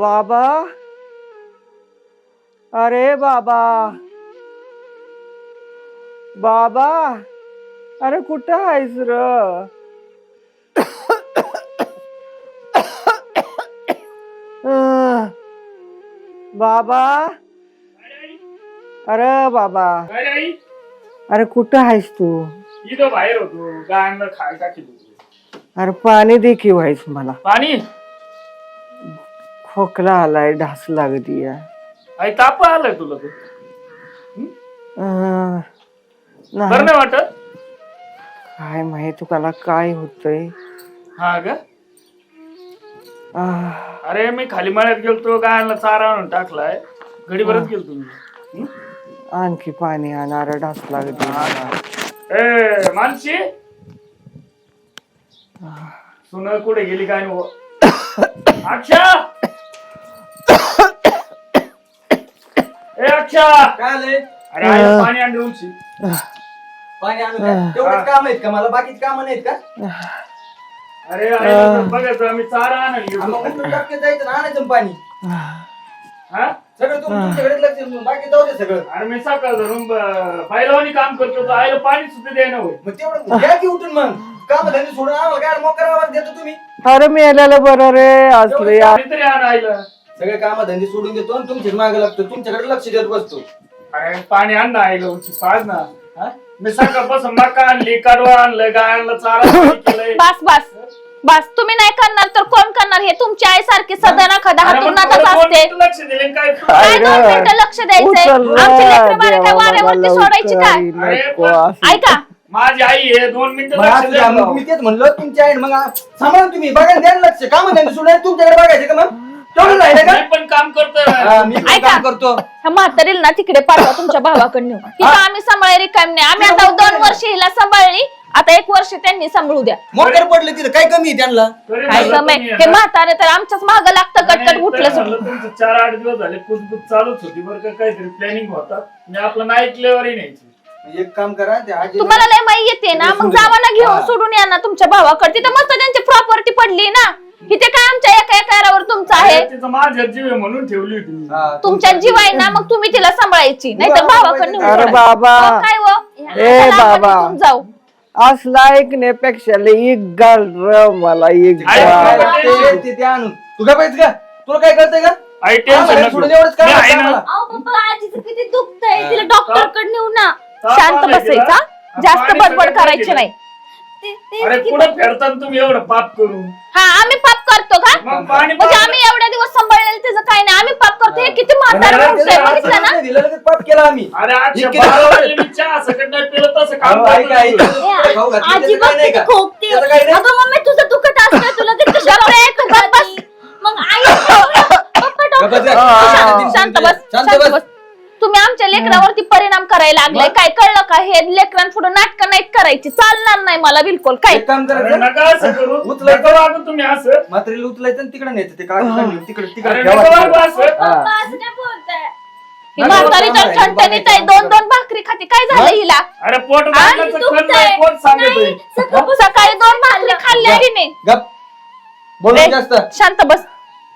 बाबा। अरे बाबा। बाबा अरे कुठं आहेस र? बाबा। अरे बाबा। काय रे आई अरे कुठं आहेस तू? इथं बाहेर होतो. गायला खाय टाकी अरे पाणी दे की व्हायस मला. पाणी? खोकला आलाय ढास लागती आई ताप आलाय तुला तू अं, बरं नाही नाही वाटत? काय माहीत तुला काय होतंय. हा ग? आह, अरे मी खाली मळ्यात गेलतो गायला चारा आणून टाकलाय. घडीभरच गेलतो मी. हं? आणखी पाणी आणणार ढास लागते. ए मानसी? सुन कुठे गेली काय नको अक्षा ए अक्षा काय आलंय? अरे पाणी आणले उंची पाणी आणू का तेवढेच काम आहेत का? मला बाकीचे काम नाहीत का? अरे बघायचं आम्ही चारा हा, मग जायचं ना आणायचं ना पाणी. हा? सगळं तुमच्याकडे लक्ष बाकी जाऊ दे सगळं. अरे मी सकाळ धरून बैलवानी काम करतो तो आईला पाणी सुद्धा द्यायला होय. मग तेवढं घ्या की उठून मग. काम धंदे सोडून आम्हाला काय मोकर आवाज देतो तुम्ही? अरे मेल्याला बरं रे असले तरी आण आईला. सगळे काम धंदे सोडून देतो आणि तुमच्याच मागे लागतो. तुमच्याकडे लक्ष देत बसतो. अरे पाणी आण ना आईला उंची पाच ना. हा? मी सकाळपासून मका आणली कडवा आणलं गाय आणलं चारा केलंय. बस बस. बस तुम्ही नाही करणार तर कोण करणार? हे तुमची आई सारखी सदा ना खदा अरे मग हातून तुला दोन असते लक्ष दिले काय तू? काय दोन अरे, मिनिटं लक्ष द्यायचंय? उचल रे, आमची लेकरं बाळं काय देवा वाऱ्यावरती मला सोडायची काय. ऐका. माझी आई आहे दोन मिनिटं मग लक्ष असं द्या द्या, मग मी तेच म्हणलं तुमच्या आहे मग सांभाळा तुम्ही बघा द्या ना लक्ष. काम धंदे सोडून तुमच्याकडे बघायचे का मग? तेवढं राहिलं का? मी पण काम करतोय हा, मी पण ऐका. काम करतो. ह्या म्हातारीला ना तिकडे पाठवा तुमच्या भावाकडे नेऊन. तिथं आम्ही सांभाळायला काम नाही. आम्ही आता दोन वर्ष हिला सांभाळली. आता एक वर्ष त्यांनी सांभाळू द्या. पडले तिथं. काय कमी आहे त्यांना? तरी काय तुम्ही हे. म्हातारे तर आमच्याच माग लागतं नाही, कटकट तरी उठलं तुमचं चार आठ दिवस झाले कुजबुज चालूच होती बरं का काहीतरी प्लॅनिंग होता. आपलं नाही ऐकल्यावरही न्यायची. एक काम करा ते आजी तुम्हाला लय माहिती येते ना मग जावा ना घेऊन हा. सोडून या ना तुमच्या भावाकडे. तिथं मस्त त्यांची प्रॉपर्टी पडली ना. इथे काय आमच्या एका एकावर तुमचं आहे अरे, तिचं माझ्या जीव आहे म्हणून ठेवली होती. हा, तुमच्या जीव आहे ना मग तुम्ही तिला सांभाळायची नाही तर भावाकडे अरे. बाबा काय व? ए चला आपण बाबा. इथून जाऊ असला ऐकण्यापेक्षा लई एक गाल र मला एक गाल. बाबा. पाहिजे का तुला काय कळतंय का आई टेन्शन आम्हाला नको. सोडून एवढंच काम मी आहे आहे ना. आम्हाला. अहो पप्पा आजीचं किती दुखतंय तिला डॉक्टरकडे नेऊ ना शांत? बसायचा जास्त बडबड करायची अरे कुठं फेडतात तुम्ही एवढं पाप करून हा आम्ही पाप करतो का मग पाणी म्हणजे आम्ही एवढ्या दिवस सांभाळलेलं त्याचं काय नाही आम्ही पाप करतो हे किती म्हातारा अरे, माणूस आहे त्याला बघितलं ना नाही दिलं लगेच पाप केला आम्ही अरे आज इतके बारा दिवस- वाजले मी चहा सकट नाही पिलं तसं काम अहो, ऐका, करतो ऐका. तुझं. तुला खाऊ घातलं, आजी त्याचं काय नाही का? खोकते त्याचं काय नाही? अगं मम्मी तुझं दुखत असतं तुला किती गप्प तू गप्प बस. मग आई पप्पा गप्प बस. शांत शांत बस शांत शांत बस. बस तुम्ही आमच्या लेकरावरती परिणाम करायला लागलाय. काय कळलं का? हे लेकरांपुढे नाटक नाहीत करायची. चालणार नाही मला बिलकुल. काय? एक काम अरे करायचं नका असं करू. उचलायचं. नका वागू तुम्ही असं. म्हातारीला उचलायचं आणि तिकडे न्यायचं. ते कागद काढून तिकडे अरे तिकडे नका वागू ठेवा. असं पप्पा असं काय बोलताय? ही म्हातारी तर ठणठणीत आहे. दोन दोन भाकरी खाती. काय झालं हिला? अरे पोट दुखतंय. नाही, सांगतोय नाही, सकाळपासून सकाळी दोन भाकरी खाल्ल्या हिने. गप. बोलू ए, जास्त. शांत बस.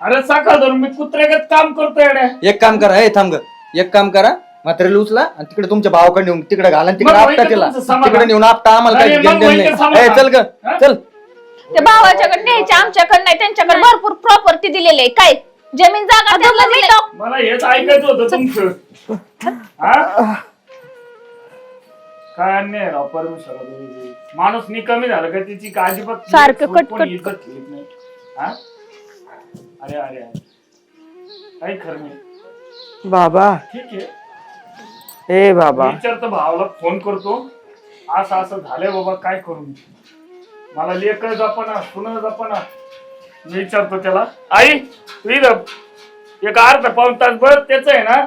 अरे सकाळ धरून मी कुत्र्यागत काम करतोय रे. एक काम करा हे थांब ग. एक काम करा म्हातारीला उचला आणि तिकडे तुमच्या भावाकडे नेऊन तिकडे घाला आणि तिकडे मग आपटा होईल तिला तुमचं समाधान. तिकडे नेऊन आपटा आम्हाला अरे, काही मग घेणं होईल नाही समाधान. चल ग हा? चल ते भावाच्याकडे न्यायचे आमच्याकडे नाही त्यांच्याकडे भरपूर प्रॉपर्टी दिलेली आहे काय जमीन जागा त्यांना दिली. मला हेच ऐकायचं होतं तुमचं हा? काय अन्याय राव परमेश्वर माणूस निकमी झाला का तिची काळजी बघ सारखं कट- कोणी कट- इज्जत घेत नाही हा? अरे अरे अरे काही खरं नाही बाबा. ठीक आहे. ए बाबा. विचारतो भावाला फोन करतो. असं असं झालंय बाबा काय करू मी? मला लेकर जपना सुन जपना मी विचारतो त्याला आई तू इथं एक अर्धा पाऊन तास बघ त्याच आहे ना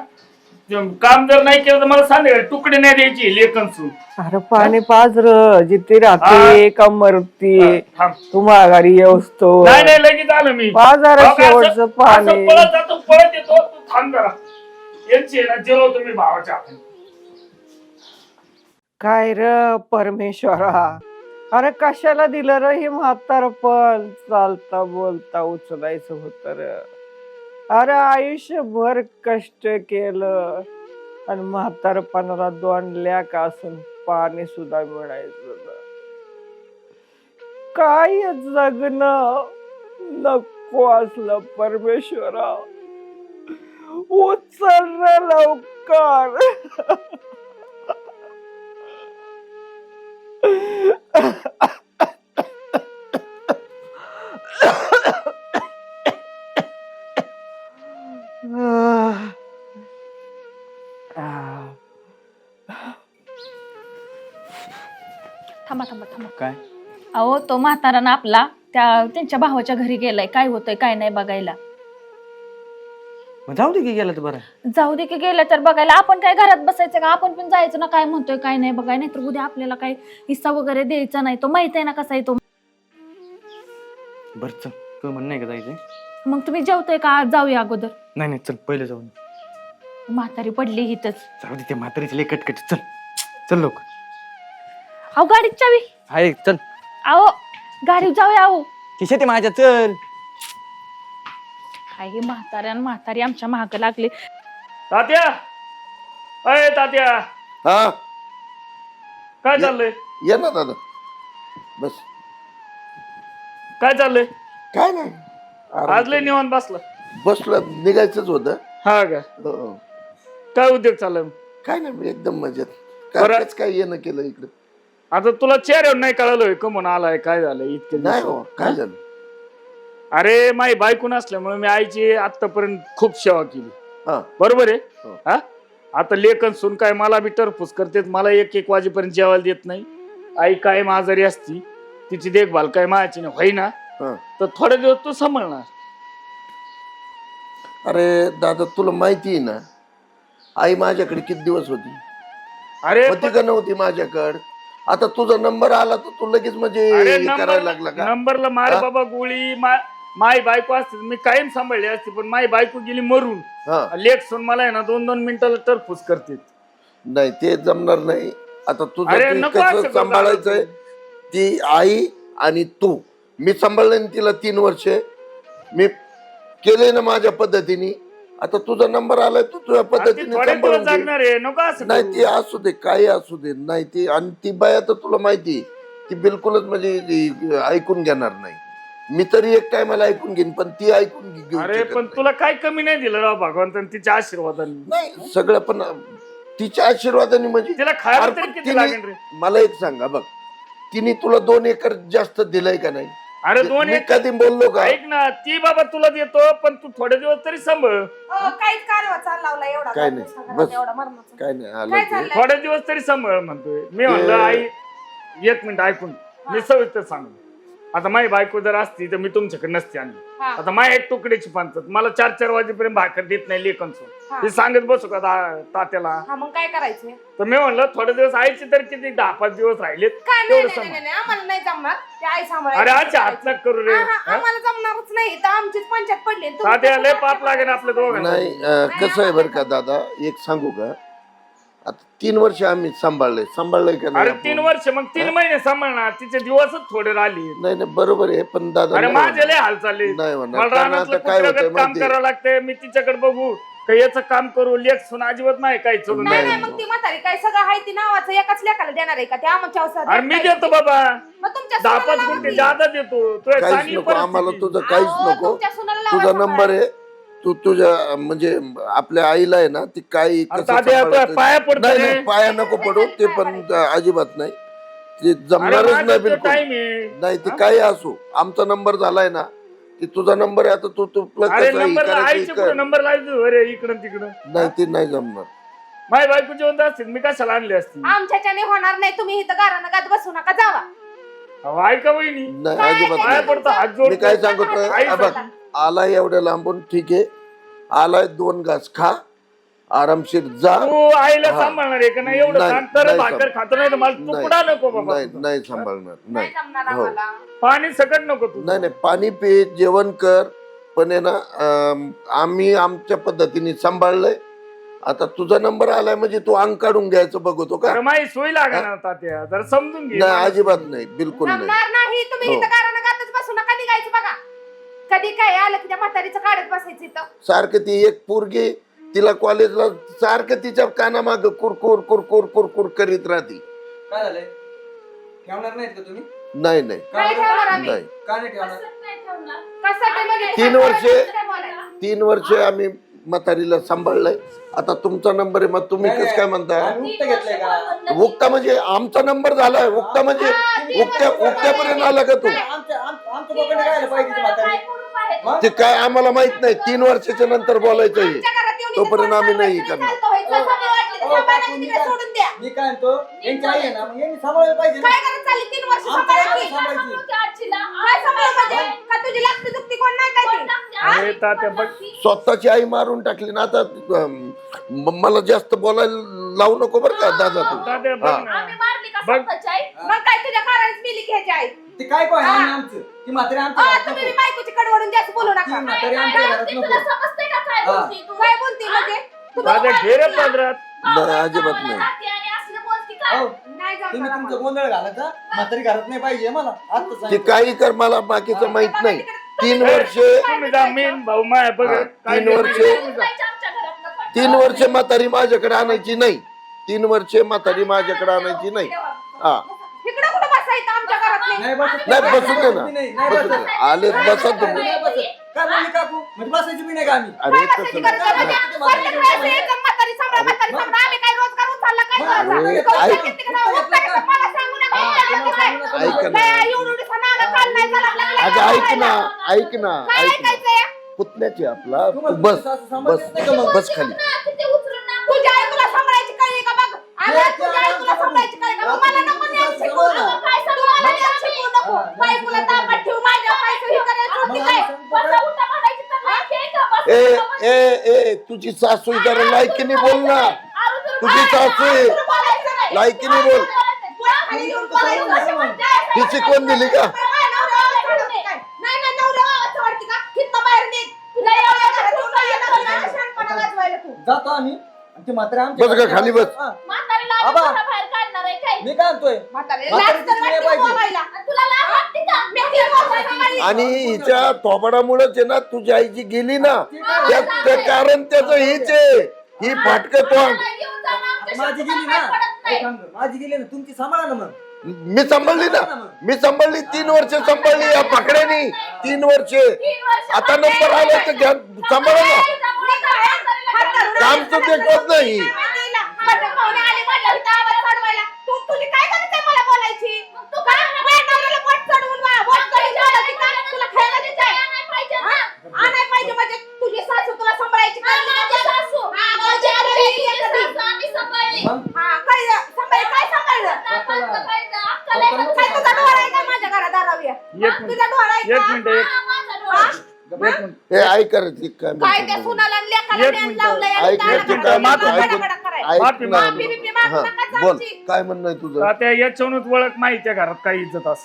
ते काम जर नाही केलं तर मला सांग तुकडे नाही द्यायची लेखन सून. अरे पाणी पाज र जिथे राहते का मरते. थांब. तू माघारी येऊस्तो नाही नाही लगेच आलो मी. काय शेवटचं पाणी. पळत जातो पळत येतो. तू थांब जरा. यांची ना जेव्हा तुम्ही भावाच्या हाताने. काय र परमेश्वरा? अरे कशाला दिलं र हे म्हातार पण? चालता बोलता उचलायचं होत र. अरे आयुष्यभर कष्ट केलं आणि म्हातारपणाला दोन लॅक असून पाणी सुद्धा मिळायचं नाही. काय जगण? नको असलं परमेश्वरा. उचल रे लवकर थांबा थांबा थांबा. काय? अहो तो म्हातारा ना आपला त्या त्यांच्या भावाच्या घरी गेलाय. काय होतंय काय नाही बघायला. मग जाऊ दे की गेला तर बरं. जाऊ दे की गेलं तर बघायला. आपण काय घरात बसायचं का? आपण पण जायचं ना काय म्हणतोय काय नाही बघाय. नाही तर उद्या आपल्याला काय हिस्सा वगैरे द्यायचा नाही. तो माहीत आहे ना कसा आहे तो. बरं चल. तू म्हण नाही का जायचं मग तुम्ही जेवतोय का? आज जाऊया अगोदर. नाही नाही चल पहिले जाऊन. म्हातारी पडली हिथच जाऊ दे ते म्हातारीचे लय कटकट. चल चल लोक अहो गाडीत चावी. हाय चल. अहो गाडीत जाऊया अहो. किशे ते माझ्या चल. काय हे म्हाताऱ्या आणि म्हातारी आमच्या महाग लागले. तात्या! अय तात्या! हा? काय चाललंय? ये ना दादा. बस. काय चाललंय? काय नाही. आराम आज लय. निवांत बसला. बसलं निघायचंच होतं. हा का? हो. काय उद्योग चाललाय काय नाही मी एकदम मजेत. बरं. काय काय येणं केलं इकडे? आता तुला चेहऱ्यावर नाही कळालोय कमून आलाय काय झालं इतके नाही दिवस? हो काय झालं? अरे माई बायको नसल्यामुळे मी आईची आतापर्यंत खूप सेवा केली. हा. बरोबर आहे? हो. हा? आता लेखन सुन काय मला बी टरफूस करते मला एक एक वाजेपर्यंत जेवायला देत नाही. आई काय आजारी असती तिची देखभाल काय मायाची नाही होईना. हा. तर थोडे दिवस तू सांभाळणार. अरे दादा तुला माहिती आहे ना आई माझ्याकडे किती दिवस होती? अरे होती का नव्हती माझ्याकडे? आता तुझा नंबर आला तर तू लगेच म्हणजे अरे हे करायला लागला नंबर का? नंबरला मार हा? बाबा गोळी मा- माई बायको असते मी कायम सांभाळली असते पण माई बायको गेली मरून. हा. लेख सुन मला आहे ना दोन दोन मिनिटाला टरफूस करते नाही ते जमणार नाही. आता तुझं अरे ते नको असं कसं करू सांभाळायचंय ती आई आणि तू. मी सांभाळलं ना तिला तीन वर्षे. मी केले ना माझ्या पद्धतीने. आता तुझा नंबर आलाय तू तुझ्या ती पद्धतीने थोडे दिवस सांभाळून घे. जगणार आहे नको असं नाही करू. ती असू दे काही असू दे. नाही ती आणि ती बाया तर तुला माहिती ती बिलकुलच म्हणजे ती ऐकून घेणार नाही. मी तरी एक टायमाला ऐकून घेईन पण ती ऐकून घे- घेऊ अरे शकत पण नाही. तुला काय कमी नाही दिलं राव भगवंतन तिच्या आशीर्वादाने नाही सगळं पण तिच्या आशीर्वादाने म्हणजे तिला खायला अरे तरी पण किती तिने- लागेल रे मला एक सांगा बघ तिने तुला दोन एकर जास्त दिलंय का नाही अरे दोन मी एक कधी बोललो का ऐक ना ती बाबा तुला देतो पण तू थोडे दिवस तरी सांभाळ अहो, काहीच कारवा चाल लावला एवढा काय नाही. बस. एवढा मरणाचा. काय नाही आलं काय ते. चाललंय? थोडे दिवस तरी सांभाळ म्हणतोय मी म्हणलं आई एक मिनिट ऐकून मी सविस्तर सांगू आता माझी बायको जर असती तर मी तुमच्याकडे नसते आणली हा. आता माझ्या एक तुकड्याची पंचायत. मला चार चार वाजेपर्यंत भाकर देत नाही लेखन हा. हे सांगत बसू का तात्याला? हा मग काय करायचं तर मी म्हणलं थोडे दिवस आईचे तर किती दहा पाच दिवस राहिलेत. काय नाही तेवढं नाही, सांभाळ. नाही नाही, आम्हाला नाही जमणार. ते आई अरे सांभाळायचं आज हात नक करू रे. हा, हा, हा? आम्हाला जमणारच नाही. तर आमचीच पंचायत पडली तुम्ही तात्या लय पाप लागेल आपल्या दोघांना. नाही अं, कसं आहे बरं का दादा? एक सांगू का? आता तीन वर्ष आम्ही सांभाळलंय. सांभाळलंय का अरे तीन आपण? वर्ष मग तीन महिने सांभाळणार. तिचे दिवसच थोडे राहिले. नाही नाही बरोबर आहे पण दादा अरे नाही माझे लय. हाल चालले. नाही होणार मला कारण रानातलं आता काय होतंय कुत्र्यागत काम करावं लागतंय. मी तिच्याकडे बघू. का याचं काम करू लेख सुन अजिबात नाही काही चलून नाही मग ती म्हातारी काय सगळं आहे ती नावाचं एकाच लेखाला देणार आहे का? ते आमच्या अरे मी देतो बाबा. मग तुमच्या दहा सुनाला पाच लावा गुंठे की. जादा देतो. तू एक काहीच चांगली नको आम्हाला परिस्थिती. तुझं काहीच अहो, नको. तुमच्या सुनाला लावा तुझा. नंबर आहे. तू तुझ्या म्हणजे आपल्या आईला आहे ना ती सांभाळायचं- पाया पडतो नाही रे. नाही पाया नको पडू ते पण अजिबात नाही. ते जमणारच नाही बिलकुल. टाइम आहे. नाही ते काही असो. आमचा नंबर झालाय ना की तुझा नंबर आहे आता तू तू तुला अरे कसं हे नंबर करायचं आईचे हे पुढे कर. नंबर लावायचं? अरे इकडं तिकडं. नाही ते नाही जमणार. माझी बायको जेवण असतील? मी कशाला आणली असती आमच्याच्याने होणार नाही. तुम्ही इथं गारानं गात बसू नका जावा. अहो, ऐका वहिनी. नाही काय अजिबात पाया नाही. पडतो हात मी काय आई बघ आलाय एवढ्या लांबून ठीक आहे. आलाय दोन घास खा आरामशीर जा. तू आईला हा. सांभाळणार आहे का नाही? एवढं नाही, सांग तर नाही भाकर सांभाळ. खातो नाही तर मला नाही. तुकडा नको बाबा. नाही नाही सांभाळणार नाही. नाही जमणार हो. आम्हाला. पाणी सकट नको तू नाही नाही पाणी पे जेवण कर. पण आहे ना आम्ही आमच्या पद्धतीने सांभाळलंय. आता तुझा नंबर आलाय म्हणजे तू अंग काढून घ्यायचं बघतो का? तर माही सोय लागणार तात्या जर समजून घे. नाही अजिबात नाही बिलकुल नाही जमणार नाही. तुम्ही हो. इथं कारण गातच बसू नका निघायचं बघा. कधी काय आलं की त्या म्हातारीचं काढत बसायचं इथं? सारखं ती एक पोरगी तिला कॉलेजला सारखं तिच्या कानामाग कुरकुर कुरकुर कुरकुर करीत राहते. काय झालंय? ठेवणार नाहीत का तुम्ही? नाही नाही. का काय बरं? ठेवणार आम्ही? नाही. का नाही ठेवणार? कसं ते म्हणजे तीन वर्षे-? तीन वर्ष आम्ही म्हातारीला सांभाळलंय. आता तुमचा नंबर आहे मग तुम्ही कसं काय म्हणता आम्ही उक्त म्हणजे आमचा नंबर झालाय उक्ता म्हणजे उक्त्या उक्त्यापर्यंत आला का तू? ती काय आम्हाला माहीत नाही तीन वर्षाच्या नंतर बोलायचं हे तोपर्यंत आम्ही नाही करणार. मी हो, तिकडे काय- सोडून द्या? मी काय म्हणतो यांची आई आहे ना मग यांनी सांभाळायला पाहिजे ना. काय करत चालली तीन वर्ष आमच्या सांभाळायची? घरात सांभाळायची. काय सांभाळ म्हणजे का तुझी लागती जुकती कोण नाही काय ती? अरे तात्या बघ स्वतःची आई मारून टाकली ना आता अं, म- मला जास्त बोलायला लावू नको बरं का दादा तू. तात्या बघ हा. ना. आम्ही मारली का बघ. स्वतःची आई? मग काय तुझ्या कारानेच मिली घ्यायची आहे ते काय काय. आम्ही आमचं. ती म्हातारी आमच्या अहो, घरात तुम्ही नको. बायकोची कडवडून जास्त बोलू नका. म्हातारी आमच्या घरात ती तुला नको. समजते का काय हा. बोलती तू? काय बोलती म्हणजे? तू तात्या बघ घे रे बायकोला. पदरात नाही अजिबात नाही. हो, तुम्ही तुमचं. गोंधळ घालायचा म्हातारी घरात नाही पाहिजे मला. आता ते. काही कर मला बाकीचं माहीत नाही. तीन वर्ष तुम्ही जा मेन भाऊ माय बघ हा, काय तीन वर्ष तुम्ही जा. तीन वर्ष म्हातारी माझ्याकडे आणायची नाही. तीन वर्ष म्हातारी माझ्याकडे आणायची नाही. हा. इकडं कुठं बसायचं आमच्या घरात नाही बसत नाही बसू दे ना. नाही, नाही बसू दे. बसत. आले बसा तुम्ही. नाही बसत. काय म्हणली काकू? म्हणजे बसायची बी नाही का आम्ही? अरे तसं नाही. सांगू नका. ऐक ना. अगं ऐक ना? ऐक ना काय ऐक ना. ऐकायचंय? पुतण्याची आपला तू बस बस? बस खाली. ए. ए ए तुझी सासू जरा लायकीने बोल ना. तुझी सासू आहे. लायकीने बोल. ती शिकवण दिली का. जातो आम्ही आणि ती म्हातारी आमच्या बस ग, खाली बस. हा. म्हातारीला आम्ही आबा. घराबाहेर काढणार आहे काय मी काय म्हणतोय म्हातारे, म्हातारी लाज तर तिची नाही वाटते पाहिजे. बोलायला. आणि तुला लाज वाटते का मी तीन वर्ष सांभाळली. आणि हिच्या थोबाडामुळेच आहे ना तुझी आई जी गेली ना त्या त्या कारण त्याचं हेच आहे ही फाटक तोंड मला घेऊन जा ना, आमच्या माझी गेली ना. एक कर, माझी गेली ना तुमची सांभाळा ना मग. मी सांभाळली ना? मी सांभाळली तीन वर्ष सांभाळली या पाकड्यानी. तीन वर्ष. तीन वर्ष आता नंबर आला तर घ्या सांभाळा ना. ते करत नाही माहितीला. माझे पाहुणे आले माझ्या इथं आवाज चढवायला. तू तुझी काय गरज आहे मला बोलायची मग तू काय? काय माझ्या नवऱ्याला बोट चढवून वा- बोट चढवून बोलायची का? तुला खायला देत आहे? नाही पाहिजे हा? ना. आणाय पाहिजे म्हणजे तुझी सासू तुला सांभाळायची हा, का? माझी सासू. हा, माझी माझी आजी, आई माझी एकटी. सासू आम्ही सांभाळली. मग हा, काय सांभाळ काय सांभाळलं नाही म्हणतं काय तर अक्कल आहे का काय तुझा तुला? डोळा आहे का माझ्या घरात दारावी एक मिनिट तुझा डोळा आहे एक मिनिट एक हा? एक मिनिट. ऐक रे, ती काय काय त्या म्हणते सुनाला आणि लेकाला एक ज्ञान मिनिट. लावलंय आणि ऐक माफी ना हा, नका बोल. जाऊची. काय म्हणणं आहे तुझं? तात्या याच्यावरूनच ओळख माहिती घरात काही इज्जत अस.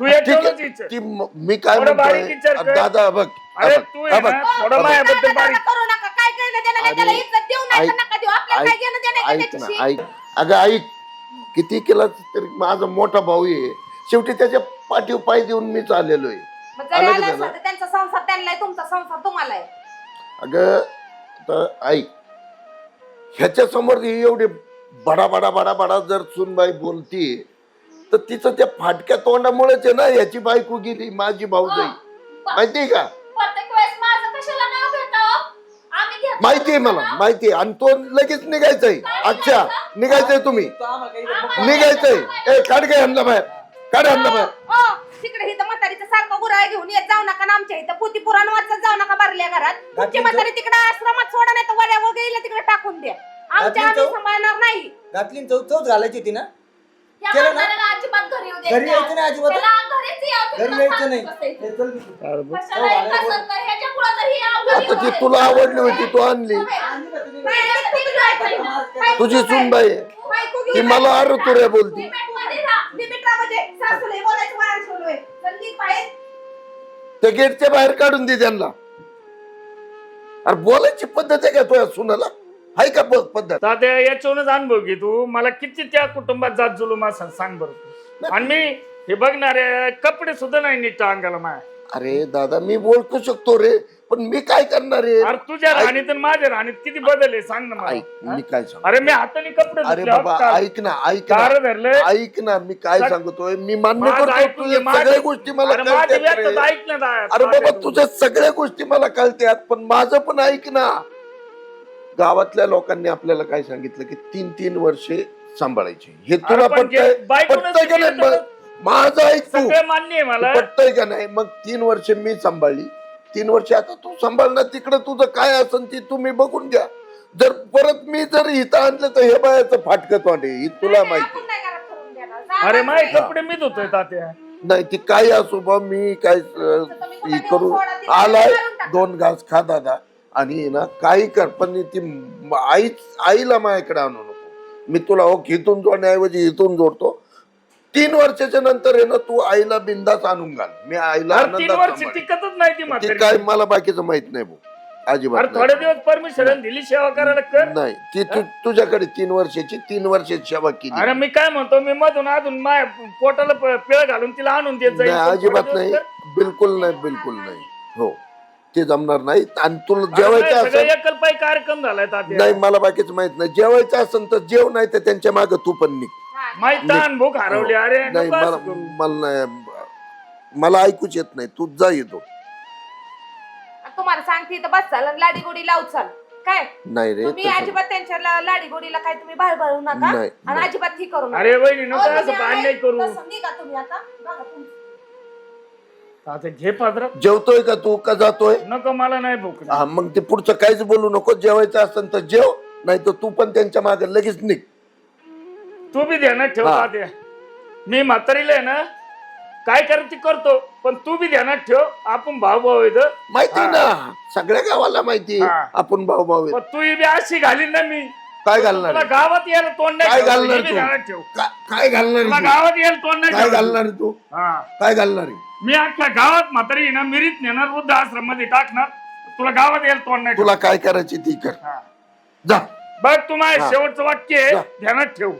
तू ठीक याच्यावरूनच आहे इज्जत ती म- मी काय थोडं बारीक म्हणतोय विचार कर. दादा बघ अरे बघ, तू हा आहे बघ, ना थोडं हा बघ. माझ्याबद्दल नका बारीक करू नका. काय कळलं त्याला? नाही अरे, इज्जत देऊ ऐक- नका देऊ. आपल्याला काय ऐक- घेणं देणं आहे ऐक ना त्याच्याशी? ऐक. अगं ऐक. किती केलं तरी माझा मोठा भाऊ आहे. शेवटी त्याच्या पाठीव पाय देऊन मी चाललेलो आहे. मग जरी आलं आलं की असतं तर त्यांचा संसार त्यांना आहे, तुमचा संसार तुम्हाला आहे. अगं तर ऐक. ह्याच्या समोर ही एवढी बडा बडा बडा बडा जर सुनबाई बोलती तर तिचं त्या फाटक्या तोंडामुळेच आहे ना याची बायको गेली माझी भाऊजाई माहितीये का? प्रत्येक वेळेस माझं कशाला नाव घेता? हो? आम्ही घेतो. माहितीये मला माहितीये. आणि तो लगेच निघायचंय. अच्छा निघायचंय तुम्ही. निघायचंय. ए काढ काय आणला बाहेर. काढ तिकडे इथं म्हातारीचं सारखं गुराळ घेऊन येत जाऊ नका ना आमच्या इथं. पोती पुराण वाचत जाऊ नका भरल्या घरात. तुमची म्हातारी तिकडे आश्रमात सोडा नाही तर वड्या वगैरे तिकडे टाकून द्या. आमच्या आम्ही? सांभाळणार नाही. घातली चौच घालायची होती ना? या केलं ना? म्हाताऱ्याला अजिबात घरी येऊ घरी द्यायचं यायचं नाही अजिबात त्याला घरीच यावं, घरी तुला यायचं सांगत नाही बसायचं. हे चल. अरे. कशाला तर ही आता ती आहे. तुला आवडली होती तू आणली आणली का तुम्ही? नाही, नाही, तिकडे जायचं नाही. बायको तुझी सुनबाई. बायको ती घेऊन मला अरे तुऱ्या बोलती लिमिटमध्ये राहा. लिमिटमध्ये सासूला बोलायचं वळण सोडलोय चल निघ बाहेर त्या गेटच्या बाहेर काढून दे त्यांना अरे बोलायची पद्धत आहे का तुझ्या सुनाला आहे का प- पद्धत? तात्या याच्यावरूनच अनुभव घे तू. मला किती त्या कुटुंबात जात जुलूम असं सांग बरं तू. आणि मी हे बघणारे कपडे सुद्धा नाही नीट अंगाला माया. अरे दादा मी बोलतो शकतो रे पण मी काय करणार आहे? अरे तुझ्या राणीत आणि माझ्या राणीत किती बदल आहे सांग ना ऐक मला मी काय सांग अरे मी हाताने कपडे अरे धुतले, बाबा ऐक ना ऐक ना. ऐक ना मी काय सग- सांगतोय? मी मान्य माझं करतो ऐकून घे, तुझ्या माझं- सगळ्या गोष्टी मला अरे माझी कळतात व्यक्त रे. ऐक ना अरे बाबा. तुझ्या सगळ्या गोष्टी मला कळतात पण माझं पण ऐक ना. गावातल्या लोकांनी आपल्याला काय सांगितलं की तीन तीन वर्षे सांभाळायचे. हे तुला पण पटतंय जे बायकोनं पटतंय का नाही? सांगितलं माझं ऐक तू. सगळं मान्य आहे मला. पटतंय का नाही? मग तीन वर्ष मी सांभाळली. तीन वर्ष आता तू सांभाळणार तिकडे तुझं काय असेल ते तुम्ही बघून घ्या. जर परत मी जर इथं आणलं तर हे बायाचं फाटकत वाटे ही तुला माहिती. अरे जा, माय. कपडे मी धुतोय तात्या. नाही ती काय असो बा मी काय अं, हे करू. आलाय. दोन घास खा दादा. आणि ना काही कर पण ती आई आईला माझ्याकडे आणू नको. मी तुला हो इथून जोडण्याऐवजी इथून जोडतो. तीन वर्षाच्या नंतर आहे ना तू आईला बिंदास आणून घाल. मी आईला तीन वर्ष. टिकतच नाही ती ते म्हातारी. काय मला बाकीचं माहीत नाही भाऊ. अजिबात नाही. थोडे दिवस परमिशन दिली सेवा करायला कर. नाही. ती तू तुझ्याकडे तीन वर्षाची तीन वर्षाची सेवा केली. अरे मी काय म्हणतो मी मधून अजून माय पोटाला प- पिळ घालून तिला आणून देत जाईल नाही पण अजिबात नाही. बिलकुल नाही बिलकुल नाही. हो. ते जमणार नाही आणि तुला जेवायचं असेल एकलपाई कार्यक्रम झालाय तात्या. नाही मला बाकीचं माहीत नाही. जेवायचं असेल तर जेव नाही तर त्यांच्या मागे तू पण निघ. माहीत भूक हरवली. अरे हो. नाही नको असं मला करू. मला नाही मला ऐकूच येत नाही. तू जा येतो तुम्हाला सांगते तर बस चाल लाडी गोडी लावू चाल. काय? नाही रे तुम्ही तसं- अजिबात त्यांच्या लाडी गोडीला काय तुम्ही बाहेर भरू नका नाही, आणि नाही. अजिबात ही करू नका. अरे वहिनी नको अहो, असं तुम्ही भांड आहे, नाही करू तुम्ही आता. बघा तुम्ही. आता घे पात्र जेवतोय का तू? का जातोय? नको मला नाही भूक हा मग ते पुढचं काहीच बोलू नको. जेवायचं असेल तर जेव नाही तर तू पण त्यांच्या मागे लगेच निघ. तू बी ध्यानात ठेव हा. मी म्हातारीला आहे ना काय करायची करतो पण तू बी ध्यानात ठेव. आपण भाऊ भाऊ इथं माहिती. ना सगळ्या गावाला माहिती हा. आपण भाऊ भाऊ. पण तू बी अशी घालीन ना मी. काय तुला घालणार आहे? गावात यायला तोंड नाही काय घालणार हे बी तू? ध्यानात ठेव का- काय घालणार तुला आहे तू? गावात यायला तोंड नाही काय. घालणार आहे तू हा काय घालणार आहे? मी अख्ख्या गावात म्हातारी आहे ना मिरीत नेणार वृद्ध आश्रममध्ये टाकणार तुला गावात यायला तोंड नाही तुला काय करायची ती कर. हा. जा बघ तुम्हाला हा. शेवटचं वाक्य आहे, जा. ध्यानात ठेव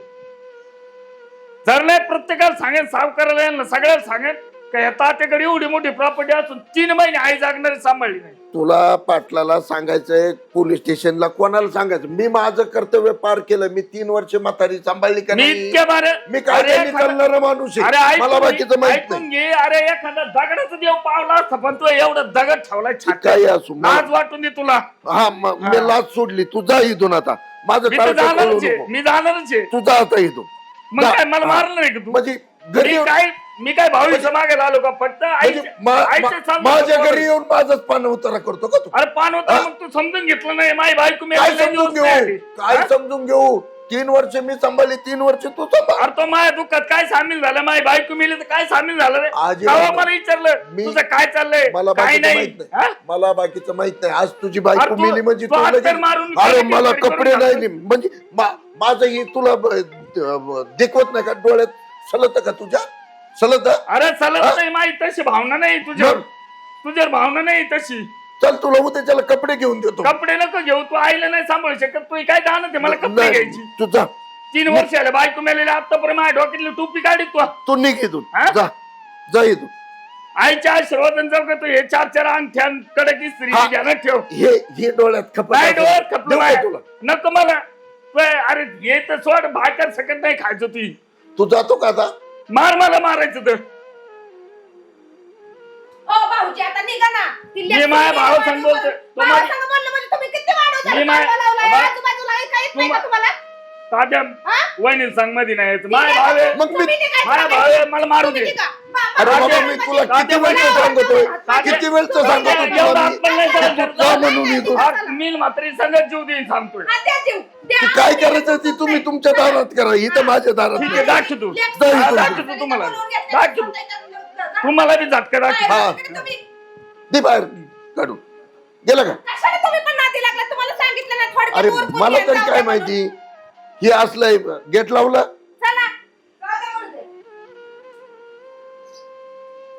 जर नाही प्रत्येकाला सांगेन सावकाराला यांना सगळ्याला सांगेन का या तात्याकडे एवढी मोठी प्रॉपर्टी असून तीन महिने आई जागणारी सांभाळली नाही. तुला पाटलाला सांगायचंय पोलीस स्टेशनला कोणाला सांगायचं? मी माझं कर्तव्य पार केलं. मी तीन वर्ष म्हातारी सांभाळली का मी नाही? इतक्या बारे मी काय अरे त्यांनी एखादा- चालणारा माणूस अरे आहे मला ऐकून बाकीचं घे- माहीत ऐकून नाही. घे. अरे एखादा दगडाचा देव पावला असता पण तू एवढं दगड ठेवलाय ती छाती काही असू मला- लाज वाटून दे तुला. हा म- मी. लाच सोडली. तू जा इथून आता. माझं मी तर जाणारच आहे. नको. मी जाणारच आहे. तू जा आता इथून. मग जा. काय मला हा. मारलं नाही का तू? म्हणजे घरी मी काय मी काय भाऊच्या मागे आलो का? फक्त म्हणजे मा- मा- माझ्या. घरी येऊन माझंच पान उतारा करतो का तू? अरे पान होता? मग तू समजून घेतलं नाही. माझी बायको मी काय समजून. घेऊ? काय? समजून घेऊ? तीन वर्ष मी सांभाळली तीन वर्ष तू सांभाळ. अरे तो माझ्या दुःखात काय सामील झालं? माझी बायको मिली तर काय सामील झालं रे? आजी तेव्हा मला विचारलं मी- तुझं काय चाललंय? मला काय बाकीचं नाही? माहीत हा? नाही मला बाकीचं माहीत नाही. आज तुझी बायको तू- मेली म्हणजे तू तू हात लगेच- तर मारून अरे मला करून कपडे टाकतो. नाही म्हणजे माझं हे तुला ब- ब- देखवत नाही का? डोळ्यात सलत का तुझ्या? सलत अरे चालत? नाही माझी तशी भावना नाही तुझ्यावर? तुझ्यावर भावना नाही तशी. चल तुला उद्या त्याला कपडे घेऊन देतो. कपडे नको घेऊ तू आईला नाही सांभाळू शकत. तू काय जाणं ते मला कपडे नाही, घ्यायची? तू जा. तीन वर्ष आले बायको मेलेले आतापर्यंत माझ्या डोक्यातली टोपी काढी तू. तू निघ इथून. हा? जा. जा इथून. आईच्या आशीर्वादन जर का तू? हे चार चार अंगठ्या कडक स्त्री हा. ध्यानात ठेव. हे हे डोळ्यात खपत नाही. असेल. डोळ्यात खपलं देऊ का माझ्या. तुला? नको मला. तू अरे हे तर सोड भाकर सकट नाही खायचं ती. तू जातो का आता? मार मला मारायचं तर ओ भाऊजी आता निघा ना ती मी लेकरं माझ्या गेली भावासंग वाढवून. बोलतोय. तो माझ्या- भावासंग बोलणं म्हणजे तुम्ही किती वाढवता? मी माझ्या- बोलावलंय, बाबा- आजूबाजूला काही काहीच नाही का तुम्हा- तुम्हाला तात्या हा? वहिनी सांगमध्ये नाही यायचं. लेकरं- भावे मग मी- तुम्ही नाही. भावे मला मारू दे अरे बाबा मी तुला किती बा- सांगतोय किती वेळचं सांगतो एवढा? आपण नाही म्हणून आज मी मात्र संगत जीव देईन सांगतोय हा, द्या जीव. द्या. ती काय करायचं ती तुम्ही तुमच्या दारात करा इथं माझ्या दारात ठीक आहे नाही. दाखव तू लेकरं- जा हा, इथून. दाखव तू तुम्हाला घेतलं. तू. तुम्हाला बी झटका दाखव हा. तुम्ही- दे बाहेर काढून गेला का कशाला तुम्ही पण नादी लागला तुम्हाला सांगितलं नाही थोडक्यात अरे वर मला तरी काय म्हणून. माहिती हे असलंय. गेट लावलं.